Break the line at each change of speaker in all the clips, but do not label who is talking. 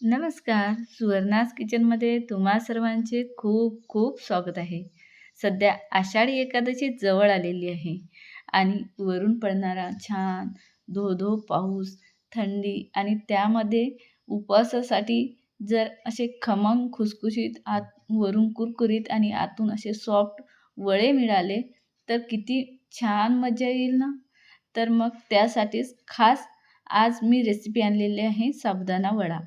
नमस्कार. सुवर्णास किचनमध्ये तुम्हा सर्वांचे खूप खूप स्वागत आहे. सध्या आषाढी एकादशी जवळ आलेली आहे आणि वरून पडणारा छान धो धो पाऊस थंडी आणि त्यामध्ये उपवासासाठी जर असे खमंग खुसखुशीत आत वरून कुरकुरीत आणि आतून असे सॉफ्ट वडे मिळाले तर किती छान मजा येईल ना? तर मग त्यासाठीच खास आज मी रेसिपी आणलेली आहे साबुदाणा वडा.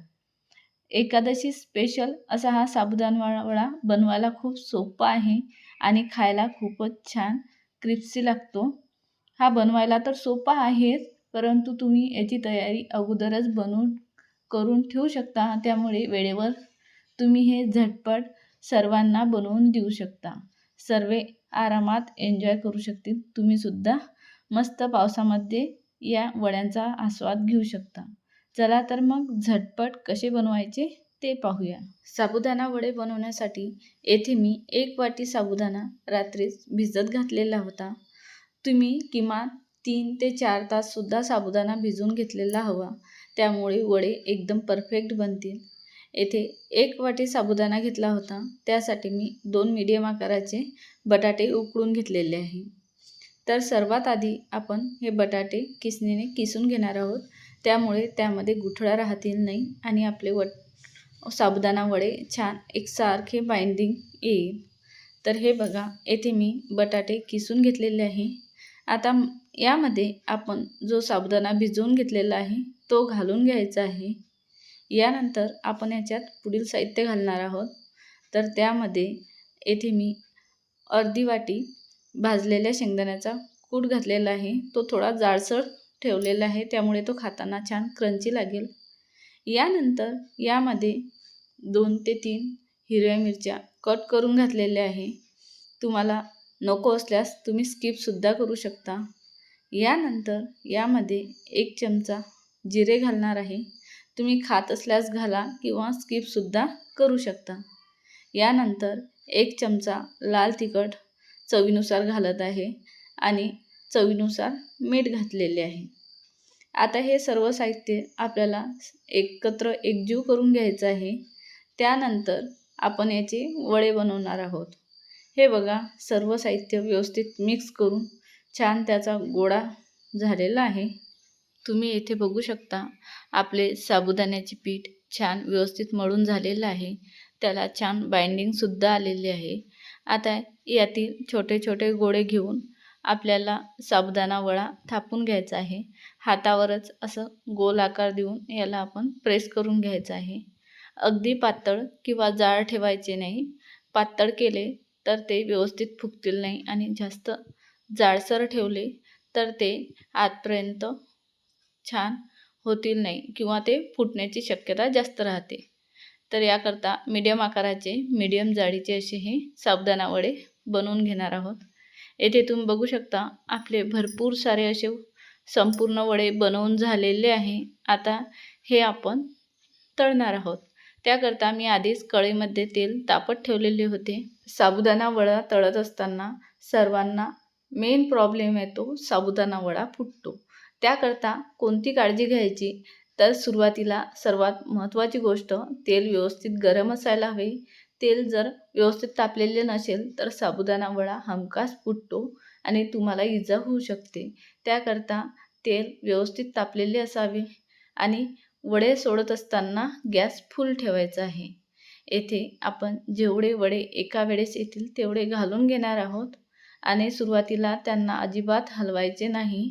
एकादशी स्पेशल असा हा साबुदाणा वडा बनवायला खूप सोपा आहे आणि खायला खूपच छान क्रिप्सी लागतो. हा बनवायला तर सोपा आहेच परंतु तुम्ही याची तयारी अगोदरच बनवून करून ठेवू शकता. त्यामुळे वेळेवर तुम्ही हे झटपट सर्वांना बनवून देऊ शकता. सर्व आरामात एन्जॉय करू शकतील. तुम्हीसुद्धा मस्त पावसामध्ये या वड्यांचा आस्वाद घेऊ शकता. चला तर मग झटपट कसे बनवायचे ते पाहूया. साबुदाणा वडे बनवण्यासाठी येथे मी एक वाटी साबुदाणा रात्रीच भिजत घातलेला होता. तुम्ही किमान तीन ते चार ताससुद्धा साबुदाणा भिजून घेतलेला हवा. त्यामुळे वडे एकदम परफेक्ट बनतील. येथे एक वाटी साबुदाणा घेतला होता. त्यासाठी मी दोन मीडियम आकाराचे बटाटे उकळून घेतलेले आहे. तर सर्वात आधी आपण हे बटाटे किसणीने किसून घेणार आहोत. त्यामुळे त्यामध्ये गुठळा राहतील नाही आणि आपले वट साबुदाणा वडे छान एकसारखे बाइंडिंग येईल. तर हे बघा येथे मी बटाटे किसून घेतलेले आहे. आता यामध्ये आपण जो साबुदाणा भिजवून घेतलेला आहे तो घालून घ्यायचा आहे. यानंतर आपण याच्यात पुढील साहित्य घालणार आहोत. तर त्यामध्ये येथे मी अर्धी वाटी भाजलेल्या शेंगदाण्याचा कूट घातलेला आहे. तो थोडा जाडसर ठेवलेला आहे. त्यामुळे तो खाताना छान क्रंची लागेल. यानंतर यामध्ये दोन ते तीन हिरव्या मिरच्या कट करून घातलेल्या आहे. तुम्हाला नको असल्यास तुम्ही स्किपसुद्धा करू शकता. यानंतर यामध्ये एक चमचा जिरे घालणार आहे. तुम्ही खात असल्यास घाला किंवा स्किपसुद्धा करू शकता. यानंतर एक चमचा लाल तिखट चवीनुसार घालत आहे. आणि चवीनुसार मीठ घातलेले आहे. आता हे सर्व साहित्य आपल्याला एकत्र एकजीव करून घ्यायचं आहे. त्यानंतर आपण याचे वडे बनवणार आहोत. हे बघा सर्व साहित्य व्यवस्थित मिक्स करून छान त्याचा गोळा झालेला आहे. तुम्ही येथे बघू शकता आपले साबुदाण्याचे पीठ छान व्यवस्थित मळून झालेलं आहे. त्याला छान बाइंडिंगसुद्धा आलेली आहे. आता यातील छोटे छोटे गोळे घेऊन आपल्याला साबुदाणा वडा थापून घ्यायचा आहे. हातावरच असं गोल आकार देऊन याला आपण प्रेस करून घ्यायचं आहे. अगदी पातळ किंवा जाळ ठेवायचे नाही. पातळ केले तर ते व्यवस्थित फुगतील नाही आणि जास्त जाडसर ठेवले तर ते आतपर्यंत छान होतील नाही किंवा ते फुटण्याची शक्यता जास्त राहते. तर याकरता मीडियम आकाराचे मीडियम जाडीचे असे हे साबुदाणा वडे बनवून घेणार आहोत. येथे तुम्ही बघू शकता आपले भरपूर सारे असे संपूर्ण वडे बनवून झालेले आहे. आता हे आपण तळणार आहोत. त्याकरता मी आधीच कढईमध्ये तेल तापत ठेवलेले होते. साबुदाणा वडा तळत असताना सर्वांना मेन प्रॉब्लेम येतो साबुदाणा वडा फुटतो. त्याकरता कोणती काळजी घ्यायची? तर सुरुवातीला सर्वात महत्त्वाची गोष्ट तेल व्यवस्थित गरम असायला हवे. तेल जर व्यवस्थित तापलेले नसेल तर साबुदाणा वडा हमखास फुटतो आणि तुम्हाला इजा होऊ शकते. त्याकरता तेल व्यवस्थित तापलेले असावे आणि वडे सोडत असताना गॅस फुल ठेवायचा आहे. येथे आपण जेवढे वडे एका वेळेस येतील तेवढे घालून घेणार आहोत आणि सुरुवातीला त्यांना अजिबात हलवायचे नाही.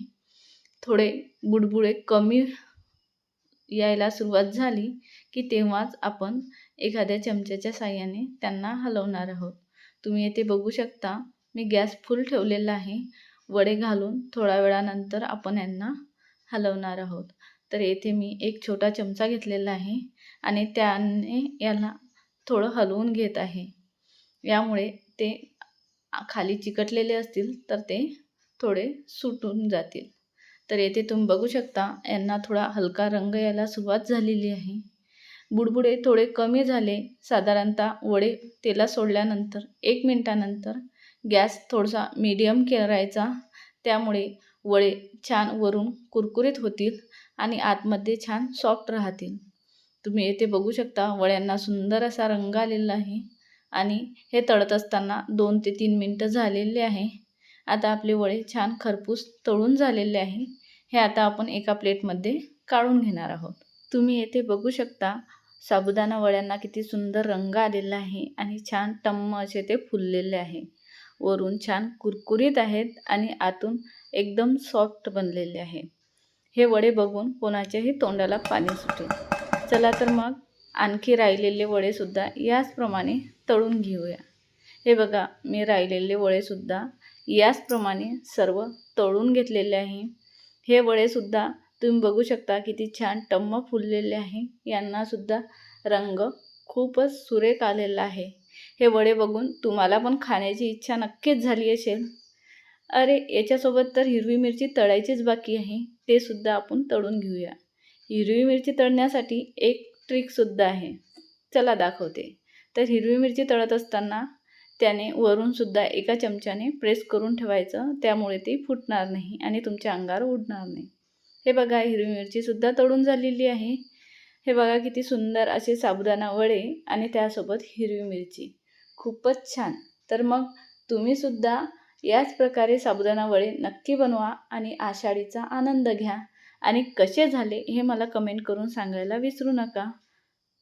थोडे बुडबुडे कमी यायला सुरुवात झाली की तेव्हाच आपण एखाद्या चमच्याच्या साह्याने त्यांना हलवणार आहोत. तुम्ही येथे बघू शकता मी गॅस फुल ठेवलेला आहे. वडे घालून थोड्या वेळानंतर आपण यांना हलवणार आहोत. तर येथे मी एक छोटा चमचा घेतलेला आहे आणि त्याने याला थोडं हलवून घेत आहे. यामुळे ते खाली चिकटलेले असतील तर ते थोडे सुटून जातील. तर येथे तुम्ही बघू शकता यांना थोडा हलका रंग यायला सुरुवात झालेली आहे. बुडबुडे थोडे कमी झाले. साधारणतः वडे तेला सोडल्यानंतर एक मिनटानंतर गॅस थोडासा मीडियम करायचा. त्यामुळे वडे छान वरून कुरकुरीत होतील आणि आतमध्ये छान सॉफ्ट राहतील. तुम्ही येथे बघू शकता वड्यांना सुंदर असा रंग आलेला आहे आणि हे तळत असताना दोन ते तीन मिनटं झालेले आहे. आता आपले वडे छान खरपूस तळून झालेले आहे. हे आता आपण एका प्लेटमध्ये काढून घेणार आहोत. तुम्ही येथे बघू शकता साबुदाणा वड्यांना किती सुंदर रंग आलेला आहे आणि छान टम्म असे ते फुललेले आहे. वरून छान कुरकुरीत आहेत आणि आतून एकदम सॉफ्ट बनलेले आहे. हे वडे बघून कोणाच्याही तोंडाला पाणी सुटेल. चला तर मग आणखी राहिलेले वडेसुद्धा याचप्रमाणे तळून घेऊया. हे बघा मी राहिलेले वडेसुद्धा याचप्रमाणे सर्व तळून घेतलेले आहे. हे वडेसुद्धा तुम्ही बघू शकता किती छान टम्म फुललेले आहे. यांनासुद्धा रंग खूपच सुरेख आलेला आहे. हे वडे बघून तुम्हाला पण खाण्याची इच्छा नक्कीच झाली असेल. अरे याच्यासोबत तर हिरवी मिरची तळायचीच बाकी आहे. ते सुद्धा आपण तळून घेऊया. हिरवी मिरची तळण्यासाठी एक ट्रिकसुद्धा आहे. चला दाखवते. तर हिरवी मिरची तळत असताना त्याने वरूनसुद्धा एका चमच्याने प्रेस करून ठेवायचं. त्यामुळे ती फुटणार नाही आणि तुमच्या अंगावर उडणार नाही. हे बघा हिरवी मिरचीसुद्धा तळून झालेली आहे. हे बघा किती सुंदर असे साबुदाणा वडे आणि त्यासोबत हिरवी मिरची. खूपच छान. तर मग तुम्हीसुद्धा याच प्रकारे साबुदाणा वडे नक्की बनवा आणि आषाढीचा आनंद घ्या. आणि कसे झाले हे मला कमेंट करून सांगायला विसरू नका.